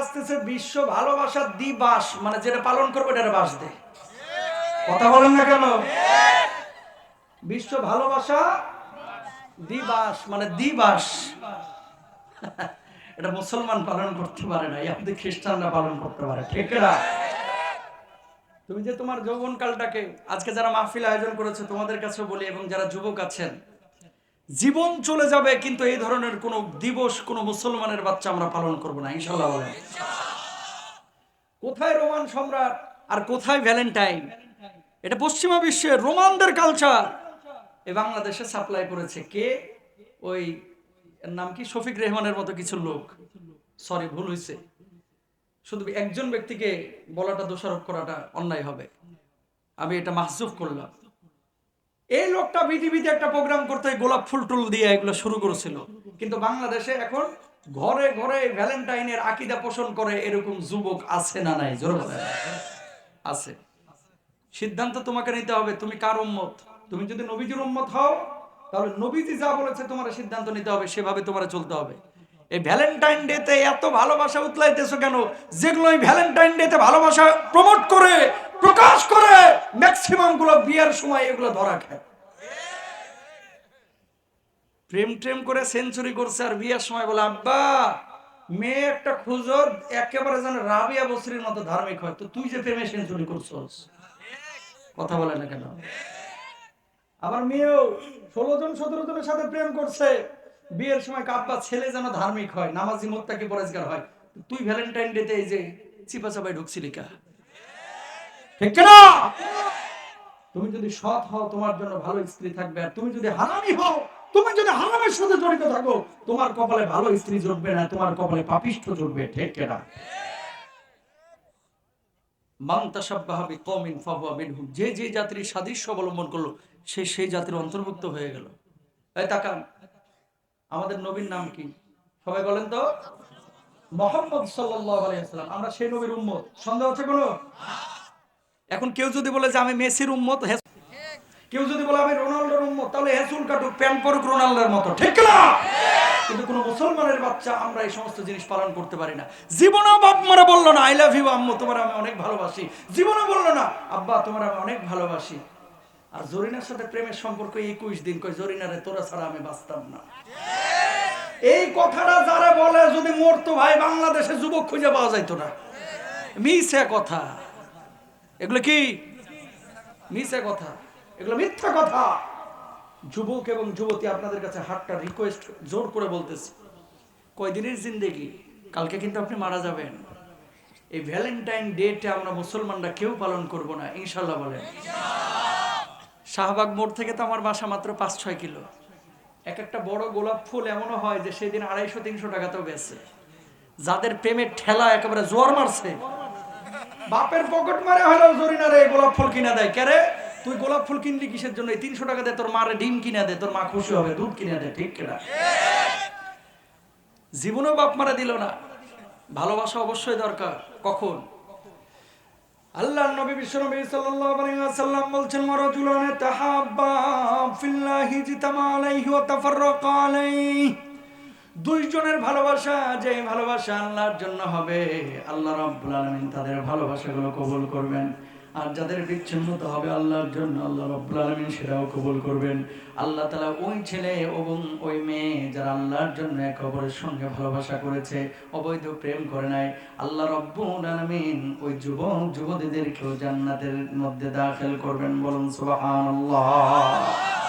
আসতেছে বিশ্ব ভালোবাসার দিবাস মানে যেটা পালন করব এটা বাস দে। কথা বলেন না কেন? বিশ্ব ভালোবাসা দিবাস মানে দিবাস। এটা মুসলমান পালন করতে পারে না আমাদের খ্রিস্টানরা পালন করতে পারে, ঠিক না? তুমি যে তোমার যৌবন কালটাকে আজকে যারা মাহফিল আয়োজন করেছে তোমাদের কাছে বলি, এবং যারা যুবক আছেন জীবন চলে যাবে, কিন্তু এই ধরনের কোন দিবস, কোন মুসলমানের বাচ্চা আমরা পালন করব না ইনশাল্লাহ কোথায় রোমান সম্রাট আর কোথায় ভ্যালেন্টাইন? এটা পশ্চিমা বিশ্বের রোমানদের কালচার। এ বাংলাদেশে সাপ্লাই করেছে কে? ওই, এর নাম কি? শফিক রেহমানের মতো কিছু লোক। সরি, ভুল হয়েছে শুধু একজন ব্যক্তিকে বলাটা, দোষারোপ করাটা অন্যায় হবে। আমি এটা মাহসুফ করলাম। এই লোকটা পৃথিবীতে একটা প্রোগ্রাম করতে গোলাপ ফুল টুল দিয়ে এগুলো শুরু করেছিল। কিন্তু বাংলাদেশে এখন ঘরে ঘরে ভ্যালেন্টাইনের আকিদা পোষণ করে এরকম যুবক আছে না নাই? জোর আছে। সিদ্ধান্ত তোমাকে নিতে হবে, তুমি কার উম্মত? তুমি যদি নবীজির উম্মত হও, তাহলে নবীজি যা বলেছে তোমার সিদ্ধান্ত নিতে হবে, সেভাবে তোমার চলতে হবে। এই ভ্যালেন্টাইন ডেতে এত ভালোবাসা উতলাইতেছো কেন? যেগুলো এই ভ্যালেন্টাইন ডেতে ভালোবাসা প্রমোট করে প্রকাশ করে ম্যাক্সিমামগুলো বিয়ের সময় এগুলো ধরা খায়। প্রেম ট্রেম করে সেঞ্চুরি করছে আর বিয়ের সময় বলে, আব্বা, মেয়ে একটা খুঁজো একেবারে যেন রাবিয়া বসরির মতো ধার্মিক হয়। তো তুই যে প্রেমে সেঞ্চুরি করছস, কথা বলে না কেন? আবার মেয়েও ষোলো জন, সতেরো জনের সাথে প্রেম করছে। বিয়ের সময় কাব্বা ছেলে যেন ধার্মিক হয়, নামাজি মোত্তাকি পরেজগার হয়। তুই ভ্যালেন্টাইন ডেতে এই যে চিপা চাপাই ঢুকছিলি কা? ঠিক না তুমি যদি সৎ হও, তোমার জন্য ভালো স্ত্রী থাকবে। আর তুমি যদি হারামি হও, তুমি যদি হারামের সাথে জড়িত থাকো, তোমার কপালে ভালো স্ত্রী জুটবে না, তোমার কপালে পাপিষ্ঠ জুটবে ঠিক না যে যে জাতির সাদৃশ্য অবলম্বন করল, সে সেই জাতির অন্তর্ভুক্ত হয়ে গেল। এই তাকান, আমাদের নবীর নাম কি? সবাই বলেন তো। মোহাম্মদ আলাইহি ওয়াসাল্লাম। আমরা সেই নবীর উম্মত। সন্দেহ আছে কোনো? এখন কেউ যদি বলে যে আমি মেসির উম্মত কেউ যদি বলে আমি রোনাল্ডোর উম্মত, তাহলে হেসুল কাটুক, প্যান পরুক রোনাল্ডোর মতো। ঠিক না কিন্তু কোন মুসলমানের বাচ্চা আমরা এই সমস্ত জিনিস পালন করতে পারি না। জীবনও বাপ মারা বলল না আই লাভ ইউ আম্মু, তোমার আমি অনেক ভালোবাসি। জীবনও বলল না, আব্বা, তোমার আমি অনেক ভালোবাসি। আর জরিনার সাথে প্রেমের সম্পর্ক একুশ দিন কই জরিনারে, তোরা ছাড়া আমি বাঁচতাম না। এই কথাটা যারা বলে, যদি মরতো ভাই বাংলাদেশে যুবক খুঁজে পাওয়া যাইতো না। মিশে কথা। এগুলো কি? মিশে কথা। এগুলো মিথ্যা কথা। যুবক এবং যুবতী আপনাদের কাছে হাতটা রিকোয়েস্ট জোর করে বলতেছি। কয়দিনের জিন্দেগি? কালকে কিন্তু আপনি মারা যাবেন। এই ভ্যালেন্টাইন ডেটে আমরা মুসলমানরা কেউ পালন করব না ইনশাল্লাহ বলেন। শাহবাগ মোড় থেকে তো আমার বাসা মাত্র পাঁচ ছয় কিলো। এক একটা বড় গোলাপ ফুল এমনও হয় যে সেদিন আড়াইশো তিনশো টাকাতেও বেছে যাদের প্রেমের ঠেলা একেবারে জোর মারছে বাপের পকেট মারে হলেও জরিনারে গোলাপ ফুল কিনে দেয়। কেরে তুই গোলাপ ফুল কিনলি কিসের জন্য? এই তিনশো টাকা দে তোর মারে ডিম কিনে দে, তোর মা খুশি হবে, দুধ কিনে দে, ঠিক কিনা? জীবনেও বাপ মারা দিল না। ভালোবাসা অবশ্যই দরকার। কখন? আল্লাহ নবী বিশ্বনবী সাল্লাল্লাহু আলাইহি ওয়াসাল্লাম বলছেন মারাজুলান তাহাব্বা ফিল্লাহি জিতামা আলাইহি ওয়া তাফাররাকা আলাইহি। দুইজনের ভালোবাসা যে ভালোবাসা আল্লাহর জন্য হবে, আল্লাহ রাব্বুল আলামিন তাদের ভালোবাসাগুলো কবুল করবেন। আর যাদের বিচ্ছিন্নতা হবে আল্লাহর জন্য, আল্লাহ রাব্বুল আলামিন সেটাও কবুল করবেন। আল্লাহ তাআলা ওই ছেলে এবং ওই মেয়ে যারা আল্লাহর জন্য এক অপরের সঙ্গে ভালোবাসা করেছে, অবৈধ প্রেম করে নাই, আল্লাহ রাব্বুল আলামিন ওই যুবক, যুবতীদেরকেও জান্নাতের মধ্যে দাখিল করবেন বলুন, সুবহানাল্লাহ।